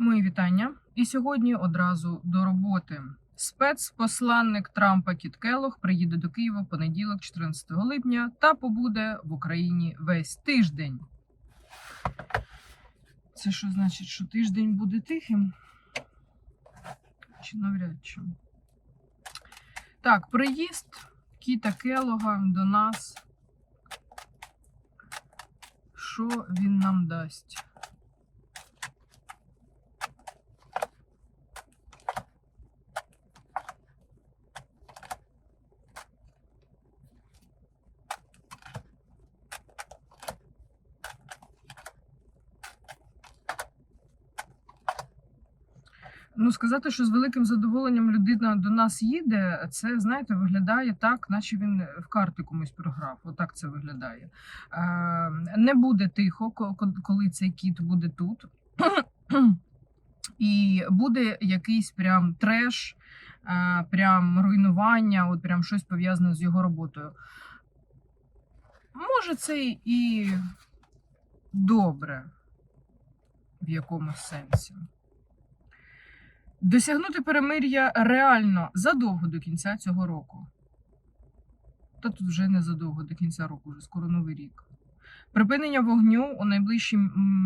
Мої вітання. І сьогодні одразу до роботи. Спецпосланник Трампа Кіт Келлог приїде до Києва понеділок, 14 липня, та побуде в Україні весь тиждень. Це що значить, що тиждень буде тихим? Чи навряд чи? Так, приїзд Кіта Келлога до нас. Що він нам дасть? Ну, сказати, що з великим задоволенням людина до нас їде, це, знаєте, виглядає так, наче він в карти комусь програв. Отак це виглядає. Е, не буде тихо, ко- ко- коли цей кіт буде тут. І буде якийсь прям треш, е, прям руйнування, от прям щось пов'язане з його роботою. Може, це і добре в якомусь сенсі. Досягнути перемир'я реально задовго до кінця цього року. Та тут вже не задовго до кінця року, вже скоро новий рік. Припинення вогню у найближчі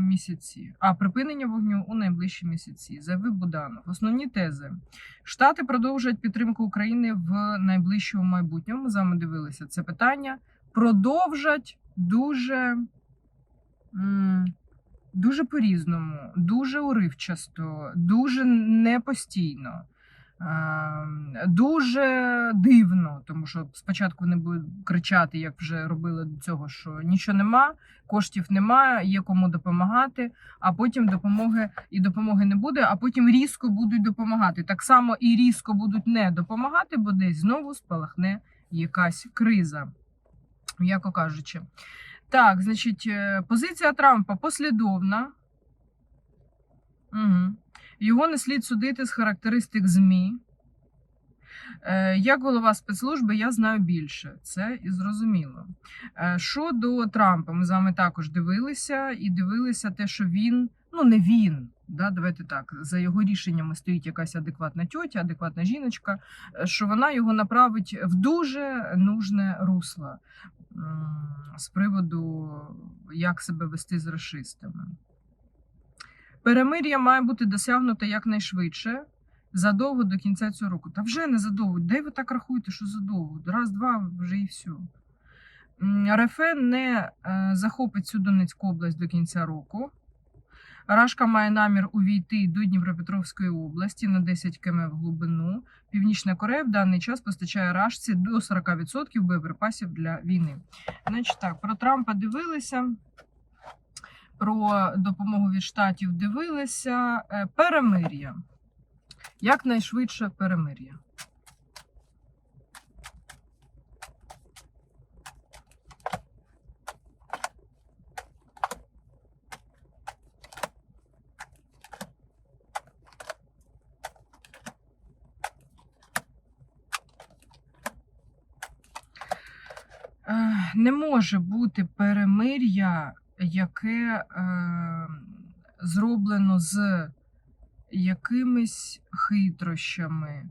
місяці. А припинення вогню у найближчі місяці. Заявив Буданов. Основні тези. Штати продовжують підтримку України в найближчому майбутньому. Ми з дивилися це питання. Продовжать дуже. Дуже по-різному, дуже уривчасто, дуже непостійно, ем, дуже дивно, тому що спочатку вони будуть кричати, як вже робили до цього, що нічого нема, коштів немає, є кому допомагати, а потім допомоги і допомоги не буде, а потім різко будуть допомагати. Так само і різко будуть не допомагати, бо десь знову спалахне якась криза, м'яко кажучи. Так, значить, е, позиція Трампа послідовна. Угу. Його не слід судити з характеристик ЗМІ. Е, Як голова спецслужби, я знаю більше. Це і зрозуміло. Е, Щодо Трампа, ми з вами також дивилися і дивилися те, що він, ну не він. Да, давайте так, за його рішеннями стоїть якась адекватна тьотя, адекватна жіночка, е, що вона його направить в дуже нужне русло з приводу, як себе вести з расистами. Перемир'я має бути досягнуто якнайшвидше, задовго до кінця цього року. Та вже не задовго. Де ви так рахуєте, що задовго? Раз, два, вже і все. РФ не е, захопить цю Донецьку область до кінця року. Рашка має намір увійти до Дніпропетровської області на 10 км в глибину. Північна Корея в даний час постачає Рашці до 40% боєприпасів для війни. Значить так, про Трампа дивилися, про допомогу від штатів дивилися. Е, Перемир'я. Якнайшвидше перемир'я. Е, Не може бути перемир'я, яке е, зроблено з якимись хитрощами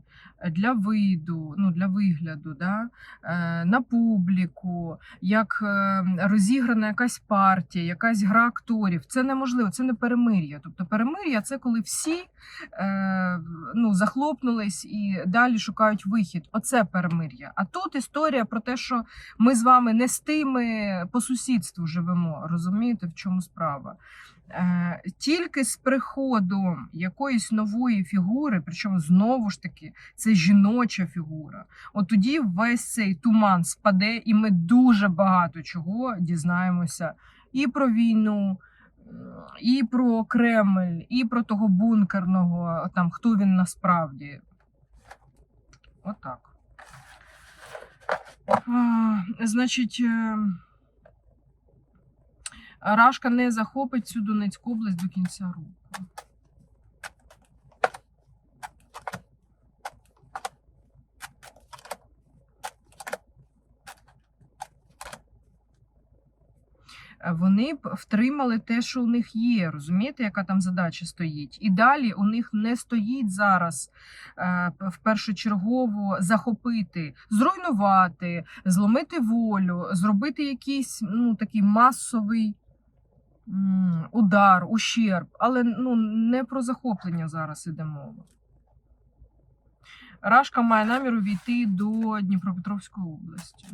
для виду, ну для вигляду, да? е, на публіку, як е, розіграна якась партія, якась гра акторів. Це неможливо, це не перемир'я. Тобто перемир'я це коли всі е, ну, захлопнулись і далі шукають вихід. Оце перемир'я. А тут історія про те, що ми з вами не з тими по сусідству живемо. Розумієте, в чому справа? Е, Тільки з приходом якоїсь нової фігури, причому знову ж таки це жіноча фігура. От тоді весь цей туман спаде, і ми дуже багато чого дізнаємося і про війну. І про Кремль, і про того бункерного, там хто він насправді. Отак. А, Значить, е, Рашка не захопить цю Донецьку область до кінця року. вони б втримали те, що у них є. Розумієте, яка там задача стоїть? І далі у них не стоїть зараз е, в першочергово захопити, зруйнувати, зломити волю, зробити якийсь ну, такий масовий удар, ущерб. Але ну, не про захоплення зараз іде мова. Рашка має намір увійти до Дніпропетровської області.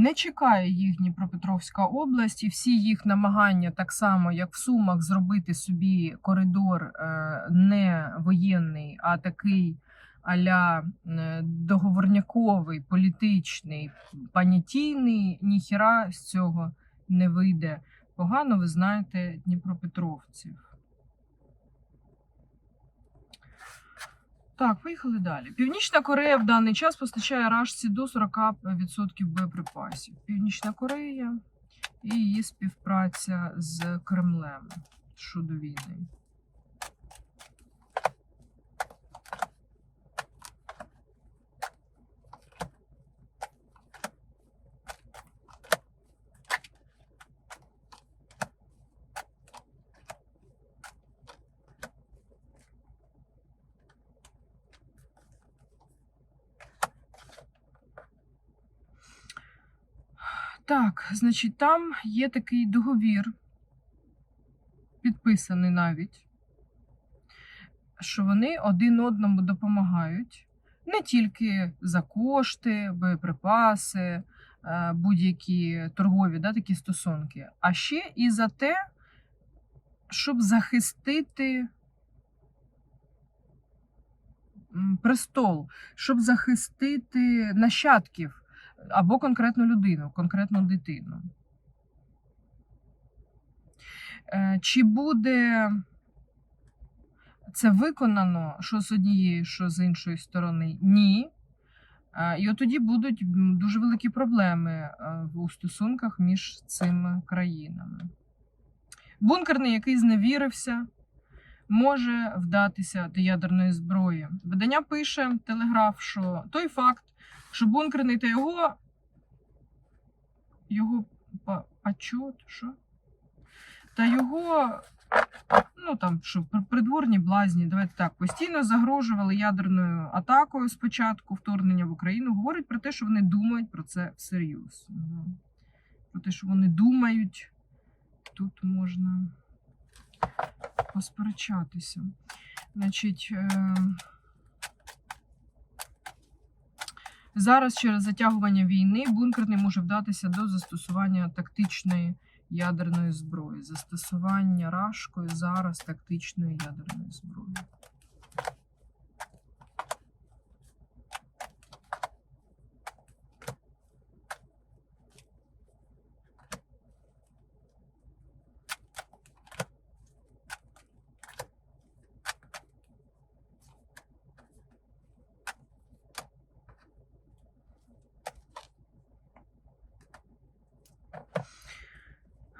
Не чекає їх Дніпропетровська область, і всі їх намагання, так само як в Сумах, зробити собі коридор е, не воєнний, а такий аля е, договорняковий, політичний, понятійний, ніхіра з цього не вийде. Погано ви знаєте Дніпропетровців. Так, поїхали далі. Північна Корея в даний час постачає Рашці до 40% боєприпасів. Північна Корея і її співпраця з Кремлем щодо війни. Так, значить, там є такий договір, підписаний навіть, що вони один одному допомагають. Не тільки за кошти, боєприпаси, е, будь-які торгові да, такі стосунки, а ще і за те, щоб захистити престол, щоб захистити нащадків або конкретну людину, конкретну дитину. Е, Чи буде це виконано, що з однієї, що з іншої сторони? Ні. Е, І от тоді будуть дуже великі проблеми е, у стосунках між цими країнами. Бункерний, який зневірився, може вдатися до ядерної зброї. Видання пише Телеграф, що той факт, що бункерний та його. Його па- пачот, що? Та його, ну там, що придворні блазні, давайте так, постійно загрожували ядерною атакою спочатку вторгнення в Україну. Говорять про те, що вони думають про це всерйоз. Про те, що вони думають, тут можна посперечатися. Значить. Е... Зараз через затягування війни бункерний може вдатися до застосування тактичної ядерної зброї. Застосування рашкою зараз тактичної ядерної зброї.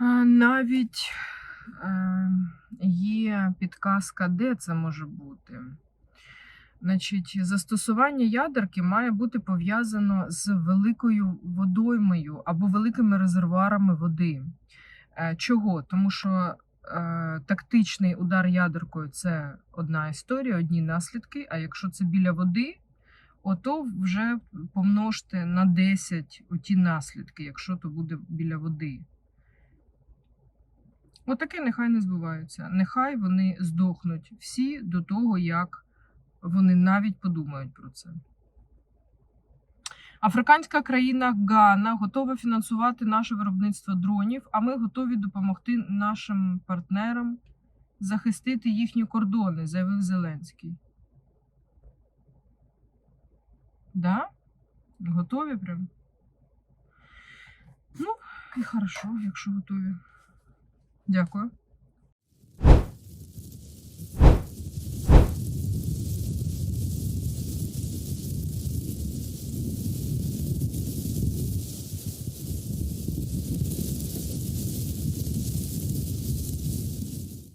Навіть е, є підказка, де це може бути. Значить, застосування ядерки має бути пов'язано з великою водоймою або великими резервуарами води. Е, Чого? Тому що е, тактичний удар ядеркою це одна історія, одні наслідки. А якщо це біля води, ото вже помножте на 10 оті наслідки, якщо то буде біля води. Отаке нехай не збуваються. Нехай вони здохнуть всі до того, як вони навіть подумають про це. Африканська країна Гана готова фінансувати наше виробництво дронів, а ми готові допомогти нашим партнерам захистити їхні кордони, заявив Зеленський. Да? Готові прям? Ну, і хорошо, якщо готові. Дякую.